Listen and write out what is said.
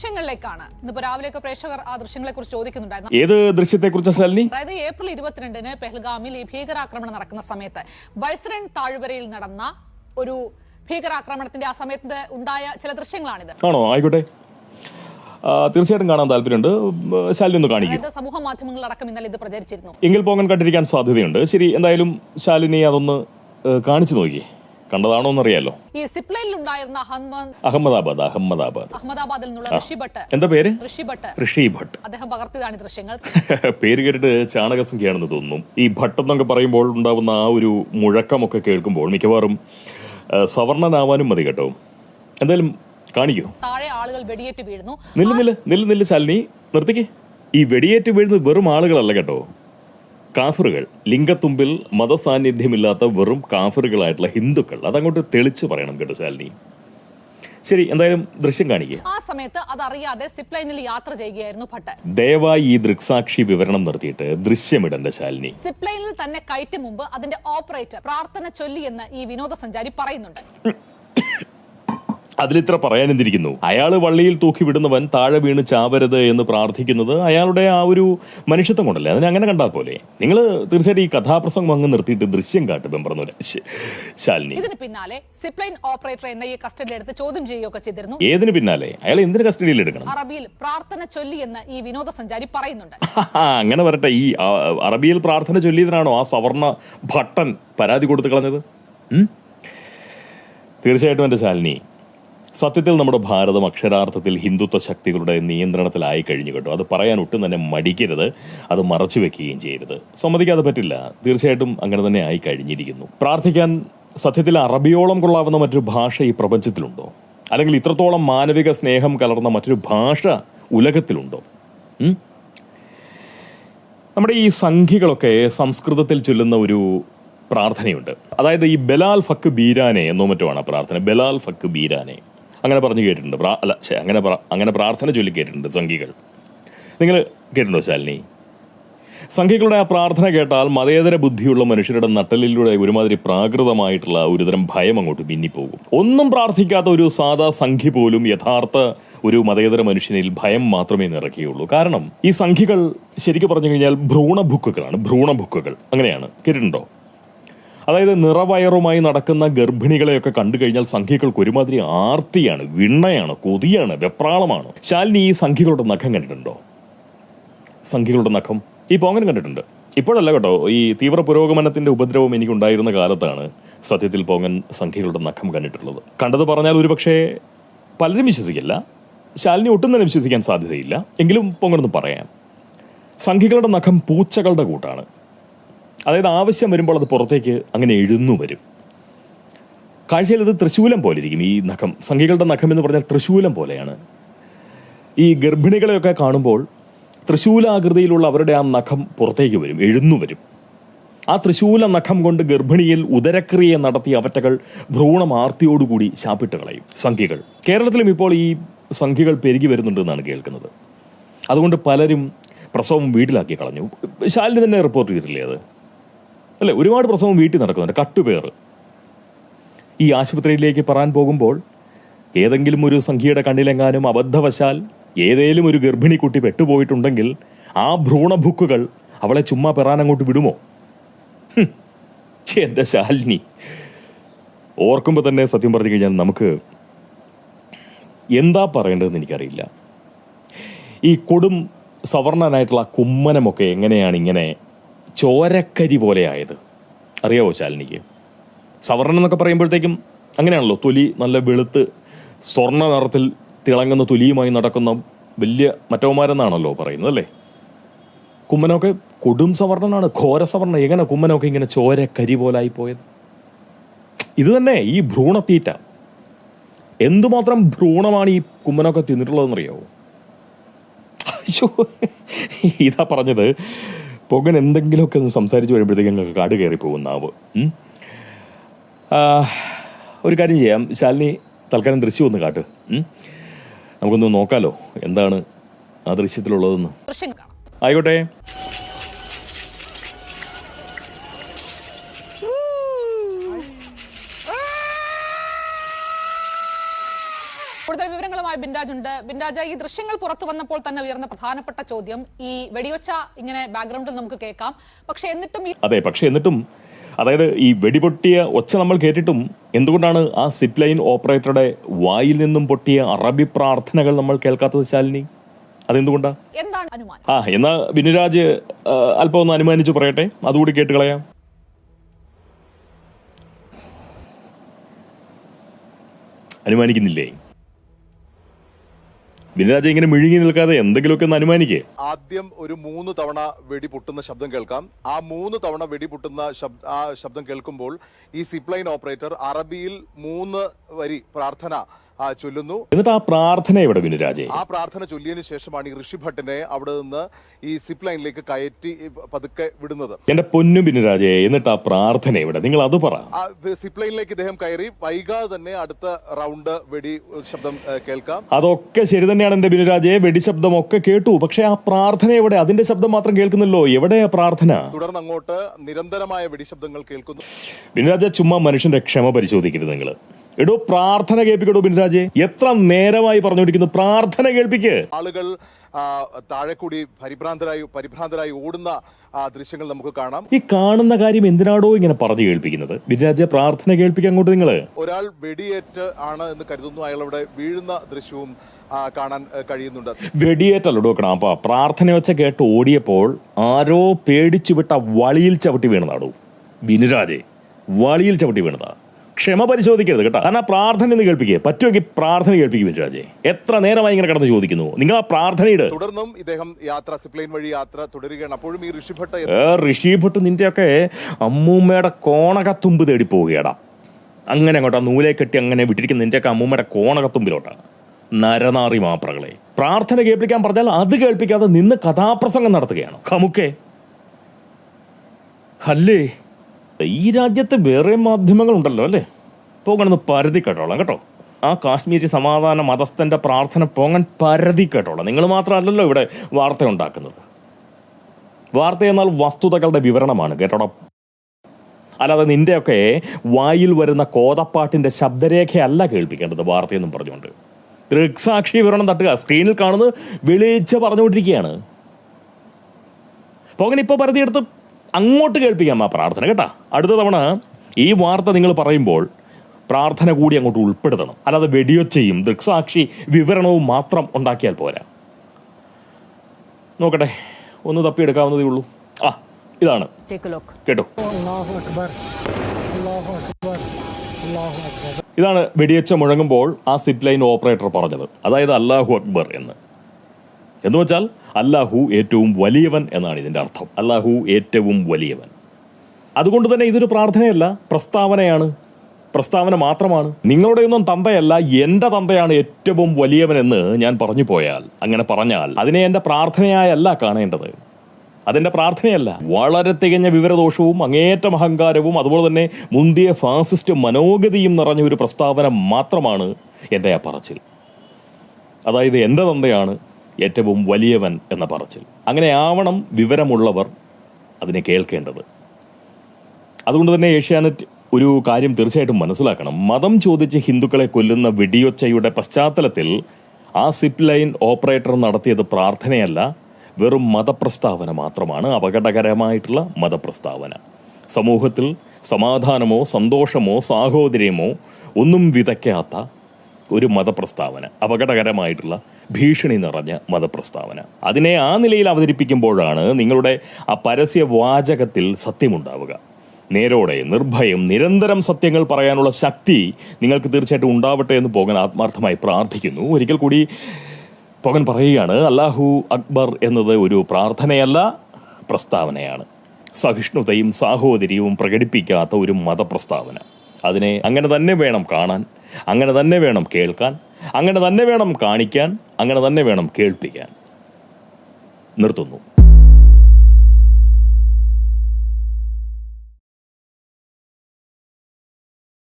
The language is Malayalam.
ദൃശ്യങ്ങളിലേക്കാണ്. ഇന്നിപ്പോ രാവിലെയൊക്കെ പ്രേക്ഷകർ ആ ദൃശ്യങ്ങളെ കുറിച്ച് ചോദിക്കുന്നുണ്ടായിരുന്നു. ഏത് ദൃശ്യത്തെക്കുറിച്ചാ ശാലിനി? അതായത് ഏപ്രിൽ ഇരുപത്തിരണ്ടിന് പെഹൽഗാമിൽ ഈ ഭീകരാക്രമണം നടക്കുന്ന സമയത്ത് ബൈസ്രൻ താഴ്വരയിൽ നടന്ന ഒരു ഭീകരാക്രമണത്തിന്റെ ആ സമയത്ത് ഉണ്ടായ ചില ദൃശ്യങ്ങളാണിത്. ആണോ? ആയിക്കോട്ടെ. തീർച്ചയായിട്ടും കാണാൻ താല്പര്യമുണ്ട്. ശാലിനി ഒന്ന് കാണിക്കും. സമൂഹ മാധ്യമങ്ങളടക്കം ഇന്നലെ ഇത് പ്രചരിച്ചിരുന്നു. എങ്കിൽ പോകാൻ കണ്ടിരിക്കാൻ സാധ്യതയുണ്ട്. ശരി എന്തായാലും ശാലിനി അതൊന്ന് കാണിച്ചു നോക്കി. കണ്ടതാണോ എന്നറിയാലോ ഈ സിപ്ലൈനിൽ ഉണ്ടായിരുന്ന അഹമ്മദ് അഹമ്മദാബാദ് അഹമ്മദാബാദ്. അഹമ്മദാബാദിൽ നിന്നുള്ള ഋഷി ഭട്ട് എന്താ പേര്? ഋഷി ഭട്ട് ഋഷി ഭട്ട് അദ്ദേഹം പകർത്തിയതാണ് ഈ ദൃശ്യങ്ങൾ. പേര് കേട്ടിട്ട് ചാണകസംഖ്യയാണെന്ന് തോന്നുന്നു. ഈ ഭട്ട് എന്നൊക്കെ പറയുമ്പോൾ ഉണ്ടാവുന്ന ആ ഒരു മുഴക്കമൊക്കെ കേൾക്കുമ്പോൾ മിക്കവാറും സവർണനാവാനും മതി കേട്ടോ. എന്തായാലും കാണിക്കൂ. താഴെ ആളുകൾ വെടിയേറ്റ് വീഴുന്നു. നില്ല നില്ല നില്ല നില്ല ശാലിനി നിർത്തിക്കേ. ഈ വെടിയേറ്റ് വീഴുന്നത് വെറും ആളുകളല്ല കേട്ടോ. കാഫറുകൾ. ലിംഗത്തുമ്പിൽ മതസാന്നിധ്യമില്ലാത്ത വെറും കാഫറുകളായിട്ടുള്ള ഹിന്ദുക്കൾ. അതങ്ങോട്ട് തെളിച്ച് പറയണം കേട്ടോ ശാലിനി. ശരി എന്തായാലും ദൃശ്യം കാണിക്കുക ആ സമയത്ത് അതറിയാതെ സിപ്ലൈനിൽ യാത്ര ചെയ്യുകയായിരുന്നു ഭട്ട്. ദയവായി ഈ ദൃക്സാക്ഷി വിവരണം നിർത്തിയിട്ട് ദൃശ്യമിടന്റെ ശാലിനി. സിപ്ലൈനിൽ തന്നെ കയറ്റും മുമ്പ് അതിന്റെ ഓപ്പറേറ്റർ പ്രാർത്ഥന ചൊല്ലിയെന്ന് ഈ വിനോദസഞ്ചാരി പറയുന്നുണ്ട്. അതിലിത്ര പറയാനെന്തിരിക്കുന്നു? അയാൾ വള്ളിയിൽ തൂക്കി വിടുന്നവൻ താഴെ വീണ് ചാവരുത് എന്ന് പ്രാർത്ഥിക്കുന്നത് അയാളുടെ ആ ഒരു മനുഷ്യത്വം കൊണ്ടല്ലേ? അതിനെ അങ്ങനെ കണ്ടാൽ പോലെ നിങ്ങൾ തീർച്ചയായിട്ടും ഈ കഥാപ്രസംഗം അങ്ങ് നിർത്തിയിട്ട് ദൃശ്യം കാട്ടും പറഞ്ഞു ശാലിനി. ഇതിന് പിന്നാലെ സിപ്ലൈൻ ഓപ്പറേറ്റർ ഐ കസ്റ്റഡിയിൽ എടുത്ത് ചോദ്യം ചെയ്യുകയൊക്കെ ചെയ്തിരുന്നു. ഏതിന് പിന്നാലെ? അയാൾ എന്തിന് കസ്റ്റഡിയിൽ എടുക്കണം? അറബിയിൽ പ്രാർത്ഥന ചൊല്ലിയെന്ന് ഈ വിനോദസഞ്ചാരി പറയുന്നുണ്ട്. അങ്ങനെ വരട്ടെ. ഈ അറബിയിൽ പ്രാർത്ഥന ചൊല്ലിയതിനാണോ ആ സവർണ ഭട്ടൻ പരാതി കൊടുത്തു കളഞ്ഞത്? തീർച്ചയായിട്ടും എന്റെ ശാലിനി സത്യത്തിൽ നമ്മുടെ ഭാരതം അക്ഷരാർത്ഥത്തിൽ ഹിന്ദുത്വ ശക്തികളുടെ നിയന്ത്രണത്തിലായി കഴിഞ്ഞു കേട്ടോ. അത് പറയാൻ ഒട്ടും തന്നെ മടിക്കരുത്. അത് മറച്ചു വെക്കുകയും ചെയ്യരുത്. സമ്മതിക്കാതെ പറ്റില്ല. തീർച്ചയായിട്ടും അങ്ങനെ തന്നെ ആയി കഴിഞ്ഞിരിക്കുന്നു. പ്രാർത്ഥിക്കാൻ സത്യത്തിൽ അറബിയോളം കൊള്ളാവുന്ന മറ്റൊരു ഭാഷ ഈ പ്രപഞ്ചത്തിലുണ്ടോ? അല്ലെങ്കിൽ ഇത്രത്തോളം മാനവിക സ്നേഹം കലർന്ന മറ്റൊരു ഭാഷ ഉലകത്തിലുണ്ടോ? നമ്മുടെ ഈ സംഖികളൊക്കെ സംസ്കൃതത്തിൽ ചൊല്ലുന്ന ഒരു പ്രാർത്ഥനയുണ്ട്. അതായത് ഈ ബലാൽ ഫക്ക് ബീരാനെ എന്നോ മറ്റുമാണ് പ്രാർത്ഥന. ബലാൽ ഫക്ക് ബീരാനെ. അങ്ങനെ പറഞ്ഞു കേട്ടിട്ടുണ്ട്. പ്രാ- അല്ല ഛേ അങ്ങനെ പ്ര- അങ്ങനെ പ്രാർത്ഥന ചൊല്ലി കേട്ടിട്ടുണ്ട് സംഘികൾ. നിങ്ങൾ കേട്ടിട്ടുണ്ടോ ശാലിനി? സംഘികളുടെ ആ പ്രാർത്ഥന കേട്ടാൽ മതേതര ബുദ്ധിയുള്ള മനുഷ്യരുടെ നട്ടലിലൂടെ ഒരുമാതിരി പ്രാകൃതമായിട്ടുള്ള ഒരുതരം ഭയം അങ്ങോട്ട് പിന്നിപ്പോകും ഒന്നും പ്രാർത്ഥിക്കാത്ത ഒരു സാധാ സംഘി പോലും യഥാർത്ഥ ഒരു മതേതര മനുഷ്യനിൽ ഭയം മാത്രമേ നിറയ്ക്കുകയുള്ളൂ. കാരണം ഈ സംഘികൾ ശരിക്കും പറഞ്ഞു കഴിഞ്ഞാൽ ഭ്രൂണഭുക്കുകളാണ് ഭ്രൂണഭുക്കുകൾ അങ്ങനെയാണ്. കേട്ടിട്ടുണ്ടോ? അതായത് നിറവയറുമായി നടക്കുന്ന ഗർഭിണികളെയൊക്കെ കണ്ടു കഴിഞ്ഞാൽ സംഖ്യകൾക്ക് ഒരുമാതിരി ആർത്തിയാണ് വിണ്ണയാണ് കൊതിയാണ് വെപ്രാളമാണ്. ശാലിനി ഈ സംഖ്യകളുടെ നഖം കണ്ടിട്ടുണ്ടോ? സംഖ്യകളുടെ നഖം. ഈ പോങ്ങൻ കണ്ടിട്ടുണ്ട്. ഇപ്പോഴല്ല കേട്ടോ ഈ തീവ്ര പുരോഗമനത്തിന്റെ ഉപദ്രവം എനിക്കുണ്ടായിരുന്ന കാലത്താണ് സത്യത്തിൽ പോങ്ങൻ സംഖ്യകളുടെ നഖം കണ്ടിട്ടുള്ളത്. കണ്ടത് പറഞ്ഞാൽ ഒരുപക്ഷെ പലരും വിശ്വസിക്കില്ല ശാലിനി ഒട്ടും തന്നെ വിശ്വസിക്കാൻ സാധ്യതയില്ല. എങ്കിലും പൊങ്ങനൊന്ന് പറയാം. സംഖ്യകളുടെ നഖം പൂച്ചകളുടെ കൂട്ടാണ്. അതായത് ആവശ്യം വരുമ്പോൾ അത് പുറത്തേക്ക് അങ്ങനെ എഴുന്നു വരും. കാഴ്ചയിൽ അത് തൃശൂലം പോലെ ഇരിക്കും ഈ നഖം സംഖ്യകളുടെ നഖം എന്ന് പറഞ്ഞാൽ തൃശൂലം പോലെയാണ്. ഈ ഗർഭിണികളെയൊക്കെ കാണുമ്പോൾ തൃശൂലാകൃതിയിലുള്ള അവരുടെ ആ നഖം പുറത്തേക്ക് വരും എഴുന്നു വരും. ആ തൃശൂല നഖം കൊണ്ട് ഗർഭിണിയിൽ ഉദരക്രിയ നടത്തിയ അവറ്റകൾ ഭ്രൂണമാർത്തിയോടുകൂടി ശാപ്പിട്ട് കളയും സംഖ്യകൾ കേരളത്തിലും ഇപ്പോൾ ഈ സംഖ്യകൾ പെരുകി വരുന്നുണ്ടെന്നാണ് കേൾക്കുന്നത്. അതുകൊണ്ട് പലരും പ്രസവം വീട്ടിലാക്കി കളഞ്ഞു. ശാലിനി തന്നെ റിപ്പോർട്ട് ചെയ്തിട്ടില്ലേ അത്? അല്ലെ ഒരുപാട് പ്രസവം വീട്ടിൽ നടക്കുന്നുണ്ട്. കട്ടുപേർ. ഈ ആശുപത്രിയിലേക്ക് പറയാൻ പോകുമ്പോൾ ഏതെങ്കിലും ഒരു സംഖ്യയുടെ കണ്ണിലെങ്ങാനും അബദ്ധവശാൽ ഏതേലും ഒരു ഗർഭിണി കുട്ടി പെട്ടുപോയിട്ടുണ്ടെങ്കിൽ ആ ഭ്രൂണഭുക്കുകൾ അവളെ ചുമ്മാ പെറാൻ അങ്ങോട്ട് വിടുമോ. എന്റെ ശാലിനി. ഓർക്കുമ്പോൾ തന്നെ സത്യം പറഞ്ഞു കഴിഞ്ഞാൽ നമുക്ക് എന്താ പറയേണ്ടതെന്ന് എനിക്കറിയില്ല. ഈ കൊടും സവർണനായിട്ടുള്ള കുമ്മനമൊക്കെ എങ്ങനെയാണ് ഇങ്ങനെ ചോരക്കരി പോലെയായത്. അറിയാവോ ശാലിനിക്ക്? സവർണം എന്നൊക്കെ പറയുമ്പോഴത്തേക്കും അങ്ങനെയാണല്ലോ തൊലി നല്ല വെളുത്ത് സ്വർണ നിറത്തിൽ തിളങ്ങുന്ന തൊലിയുമായി നടക്കുന്ന വലിയ മറ്റവന്മാരെന്നാണല്ലോ പറയുന്നത് അല്ലേ? കുമ്മനൊക്കെ കൊടും സവർണനാണ് ഘോര സവർണ എങ്ങനെ കുമ്മനൊക്കെ ഇങ്ങനെ ചോര കരി പോലായി പോയത്? ഇത് തന്നെ ഈ ഭ്രൂണത്തീറ്റ. എന്തുമാത്രം ഭ്രൂണമാണ് ഈ കുമ്മനൊക്കെ തിന്നിട്ടുള്ളതെന്നറിയാവോ? അയ്യോ ഇതാ പറഞ്ഞത് പൊങ്ങൻ എന്തെങ്കിലുമൊക്കെ ഒന്ന് സംസാരിച്ച് വരുമ്പോഴത്തേക്കും ഞങ്ങൾക്ക് കാട് കയറി പോകും നാവ്. ഒരു കാര്യം ചെയ്യാം. ശാലിനി തൽക്കാലം ദൃശ്യം ഒന്ന് കാട്ട്. നമുക്കൊന്ന് നോക്കാലോ. എന്താണ് ആ ദൃശ്യത്തിലുള്ളതെന്ന്. ആയിക്കോട്ടെ. വിവരങ്ങളുമായി ഉണ്ട്. ബിൻരാജ ഈ ദൃശ്യങ്ങൾ പുറത്തു വന്നപ്പോൾ തന്നെ ഉയർന്ന പ്രധാനപ്പെട്ട ചോദ്യം. ഈ വെടിയൊച്ച ഇങ്ങനെ ബാക്ക്ഗ്രൗണ്ടിൽ നമുക്ക് കേൾക്കാം. പക്ഷെ എന്നിട്ടും അതെ പക്ഷെ എന്നിട്ടും അതായത് ഈ വെടിപൊട്ടിയ ഒച്ച നമ്മൾ കേട്ടിട്ടും എന്തുകൊണ്ടാണ് ആ സിപ്പ് ലൈൻ ഓപ്പറേറ്ററുടെ വായിൽ നിന്നും പൊട്ടിയ അറബി പ്രാർത്ഥനകൾ നമ്മൾ കേൾക്കാത്തത് ശാലിനി? അതെന്തുകൊണ്ടാ? എന്താണ് അനുമാനം? ആ എന്നാ ബിനുരാജ് അല്പം ഒന്ന് അനുമാനിച്ചു പറയട്ടെ. അതുകൂടി കേട്ട് കളയാം. അനുമാനിക്കുന്നില്ലേ? ബിനുരാജ് ഇങ്ങനെ മിഴുങ്ങി നിൽക്കാതെ എന്തെങ്കിലുമൊക്കെ ഒന്ന് അനുമാനിക്കേ. ആദ്യം ഒരു മൂന്ന് തവണ വെടി പൊട്ടുന്ന ശബ്ദം കേൾക്കാം. ആ മൂന്ന് തവണ വെടി പൊട്ടുന്ന ആ ശബ്ദം കേൾക്കുമ്പോൾ ഈ സിപ്ലൈൻ ഓപ്പറേറ്റർ അറബിയിൽ മൂന്ന് വരി പ്രാർത്ഥന ചൊല്ലുന്നു. എന്നിട്ട് ആ പ്രാർത്ഥന എവിടെ വിനുരാജെ ആ പ്രാർത്ഥന ചൊല്ലിയതിനു ശേഷമാണ് ഈ ഋഷിഭട്ടിനെ അവിടെ നിന്ന് ഈ സിപ്പ് ലൈനിലേക്ക് കയറ്റി പതുക്കെ വിടുന്നത്. എന്റെ പൊന്നു ബിനുരാജെ എന്നിട്ട് ആ പ്രാർത്ഥന എവിടെ? നിങ്ങൾ അത് പറ. സിപ്പ് ലൈനിലേക്ക് ഇദ്ദേഹം കയറി. വൈകാതെ തന്നെ അടുത്ത റൗണ്ട് വെടി ശബ്ദം കേൾക്കാം. അതൊക്കെ ശരി തന്നെയാണ് എന്റെ ബിനുരാജെ വെടിശബ്ദം ഒക്കെ കേട്ടു. പക്ഷെ ആ പ്രാർത്ഥന എവിടെ? അതിന്റെ ശബ്ദം മാത്രം കേൾക്കുന്നല്ലോ. എവിടെയാ പ്രാർത്ഥന? തുടർന്ന് അങ്ങോട്ട് നിരന്തരമായ വെടിശബ്ദങ്ങൾ കേൾക്കുന്നു. ബിനുരാജ ചുമ്മാ മനുഷ്യന്റെ ക്ഷമ പരിശോധിക്കരുത് നിങ്ങൾ എടോ പ്രാർത്ഥന കേൾപ്പിക്കടോ ബിൻരാജെ എത്ര നേരമായി പറഞ്ഞുകൊണ്ടിരിക്കുന്നു. പ്രാർത്ഥന കേൾപ്പിക്ക്. ആളുകൾ താഴെ കൂടി പരിഭ്രാന്തരായി പരിഭ്രാന്തരായി ഓടുന്ന ദൃശ്യങ്ങൾ നമുക്ക് കാണാം. ഈ കാണുന്ന കാര്യം എന്തിനാടോ ഇങ്ങനെ പറഞ്ഞു കേൾപ്പിക്കുന്നത്? ബിൻരാജെ പ്രാർത്ഥന കേൾപ്പിക്കാൻ അങ്ങോട്ട് നിങ്ങൾ. ഒരാൾ വെടിയേറ്റ് ആണ് എന്ന് കരുതുന്നു. അയാൾ അവിടെ വീഴുന്ന ദൃശ്യവും കാണാൻ കഴിയുന്നുണ്ട്. വെടിയേറ്റല്ലോ വെടിയേറ്റല്ലടോ അപ്പൊ പ്രാർത്ഥന വെച്ച കേട്ട് ഓടിയപ്പോൾ ആരോ പേടിച്ചു വിട്ട വളിയിൽ ചവിട്ടി വീണതാടോ. ബിനുരാജെ വളിയിൽ ചവിട്ടി വീണതാ. ക്ഷമ പരിശോധിക്കരുത് കേട്ടോ. കാരണം ആ പ്രാർത്ഥന എന്ന് കേൾപ്പിക്കുക പറ്റുമെങ്കിൽ പ്രാർത്ഥന കേൾപ്പിക്കും രാജേ എത്ര നേരമായി ഇങ്ങനെ കടന്ന് ചോദിക്കുന്നു? നിങ്ങൾ ആ പ്രാർത്ഥനയുടെ. തുടർന്നും ഇദ്ദേഹം യാത്ര സിപ്ലൈൻ വഴി യാത്ര തുടരുകയാണ്. അപ്പോഴും ഈ ഋഷിഭട്ട് ഏ ഋഷി ഭട്ട് നിന്റെയൊക്കെ അമ്മൂമ്മയുടെ കോണകത്തുമ്പ് തേടി പോവുകയാടാ അങ്ങനെ അങ്ങോട്ട് നൂലെ കെട്ടി അങ്ങനെ വിട്ടിരിക്കുന്ന നിന്റെയൊക്കെ അമ്മൂമ്മയുടെ കോണകത്തുമ്പിലോട്ടാണ്. നരനാറി മാപ്രകളെ. പ്രാർത്ഥന കേൾപ്പിക്കാൻ പറഞ്ഞാൽ അത് കേൾപ്പിക്കാതെ നിന്ന് കഥാപ്രസംഗം നടത്തുകയാണ്. കമുക്കേ അല്ലേ ഈ രാജ്യത്ത് വേറെ മാധ്യമങ്ങളുണ്ടല്ലോ അല്ലേ? പോകണമെന്ന് പരതി കേട്ടോളാം കേട്ടോ. ആ കാശ്മീരി സമാധാന മതസ്ഥന്റെ പ്രാർത്ഥന പോകാൻ പരതി കേട്ടോളാം. നിങ്ങൾ മാത്രമല്ലല്ലോ ഇവിടെ വാർത്ത ഉണ്ടാക്കുന്നത്. വാർത്ത എന്നാൽ വസ്തുതകളുടെ വിവരണമാണ് കേട്ടോടാ. അല്ലാതെ നിന്റെയൊക്കെ വായിൽ വരുന്ന കോതപ്പാട്ടിന്റെ ശബ്ദരേഖയല്ല കേൾപ്പിക്കേണ്ടത് വാർത്തയെന്നും പറഞ്ഞുകൊണ്ട്. ദൃക്സാക്ഷി വിവരണം തട്ടുക. സ്ക്രീനിൽ കാണുന്നത് വെളിച്ച പറഞ്ഞുകൊണ്ടിരിക്കുകയാണ്. പോകൻ ഇപ്പോൾ പരതിയെടുത്ത് അങ്ങോട്ട് കേൾപ്പിക്കാം ആ പ്രാർത്ഥന കേട്ടാ? അടുത്ത തവണ ഈ വാർത്ത നിങ്ങൾ പറയുമ്പോൾ പ്രാർത്ഥന കൂടി അങ്ങോട്ട് ഉൾപ്പെടുത്തണം. അല്ലാതെ വെടിയൊച്ചയും ദൃക്സാക്ഷി വിവരണവും മാത്രം ഉണ്ടാക്കിയാൽ പോരാ. നോക്കട്ടെ ഒന്ന് തപ്പിയെടുക്കാവുന്നതേ ഉള്ളൂ. ആ ഇതാണ്. കേട്ടോ? ഇതാണ് വെടിയൊച്ച മുഴങ്ങുമ്പോൾ ആ സിപ്ലൈൻ ലൈൻ ഓപ്പറേറ്റർ പറഞ്ഞത്. അതായത് അല്ലാഹു അക്ബർ എന്ന്. എന്ന് വെച്ചാൽ അല്ലാഹു ഏറ്റവും വലിയവൻ എന്നാണ് ഇതിന്റെ അർത്ഥം. അല്ലാഹു ഏറ്റവും വലിയവൻ. അതുകൊണ്ട് തന്നെ ഇതൊരു പ്രാർത്ഥനയല്ല പ്രസ്താവനയാണ്. പ്രസ്താവന മാത്രമാണ്. നിങ്ങളുടെ ഒന്നും തന്തയല്ല എന്റെ തന്തയാണ് ഏറ്റവും വലിയവനെന്ന് ഞാൻ പറഞ്ഞു പോയാൽ അങ്ങനെ പറഞ്ഞാൽ അതിനെ എന്റെ പ്രാർത്ഥനയായല്ല കാണേണ്ടത്. അതെന്റെ പ്രാർത്ഥനയല്ല. വളരെ തികഞ്ഞ വിവരദോഷവും അങ്ങേറ്റം അഹങ്കാരവും അതുപോലെ തന്നെ മുന്തിയ ഫാസിസ്റ്റ് മനോഗതിയും നിറഞ്ഞ ഒരു പ്രസ്താവന മാത്രമാണ് എന്റെ ആ പറച്ചിൽ. അതായത് എന്റെ തന്തയാണ് ഏറ്റവും വലിയവൻ എന്ന പറച്ചിൽ. അങ്ങനെ ആവണം വിവരമുള്ളവർ അതിനെ കേൾക്കേണ്ടത്. അതുകൊണ്ട് തന്നെ ഏഷ്യാനെറ്റ് ഒരു കാര്യം തീർച്ചയായിട്ടും മനസ്സിലാക്കണം. മതം ചോദിച്ച് ഹിന്ദുക്കളെ കൊല്ലുന്ന വെടിയൊച്ചയുടെ പശ്ചാത്തലത്തിൽ ആ സിപ്പ് ലൈൻ ഓപ്പറേറ്റർ നടത്തിയത് പ്രാർത്ഥനയല്ല വെറും മതപ്രസ്താവന മാത്രമാണ് അപകടകരമായിട്ടുള്ള മതപ്രസ്താവന. സമൂഹത്തിൽ സമാധാനമോ സന്തോഷമോ സാഹോദര്യമോ ഒന്നും വിതയ്ക്കാത്ത ഒരു മതപ്രസ്താവന അപകടകരമായിട്ടുള്ള ഭീഷണി നിറഞ്ഞ മതപ്രസ്താവന. അതിനെ ആ നിലയിൽ അവതരിപ്പിക്കുമ്പോഴാണ് നിങ്ങളുടെ ആ പരസ്യ വാചകത്തിൽ സത്യമുണ്ടാവുക. നേരോടെ നിർഭയം നിരന്തരം സത്യങ്ങൾ പറയാനുള്ള ശക്തി നിങ്ങൾക്ക് തീർച്ചയായിട്ടും ഉണ്ടാവട്ടെ എന്ന് പോകാൻ ആത്മാർത്ഥമായി പ്രാർത്ഥിക്കുന്നു. ഒരിക്കൽ കൂടി പോകൻ പറയുകയാണ് അല്ലാഹു അക്ബർ എന്നത് ഒരു പ്രാർത്ഥനയല്ല പ്രസ്താവനയാണ്. സഹിഷ്ണുതയും സാഹോദര്യവും പ്രകടിപ്പിക്കാത്ത ഒരു മതപ്രസ്താവന. അതിനെ അങ്ങനെ തന്നെ വേണം കാണാൻ അങ്ങനെ തന്നെ വേണം കേൾക്കാൻ അങ്ങനെ തന്നെ വേണം കാണിക്കാൻ അങ്ങനെ തന്നെ വേണം കേൾപ്പിക്കാൻ. നിർത്തുന്നു.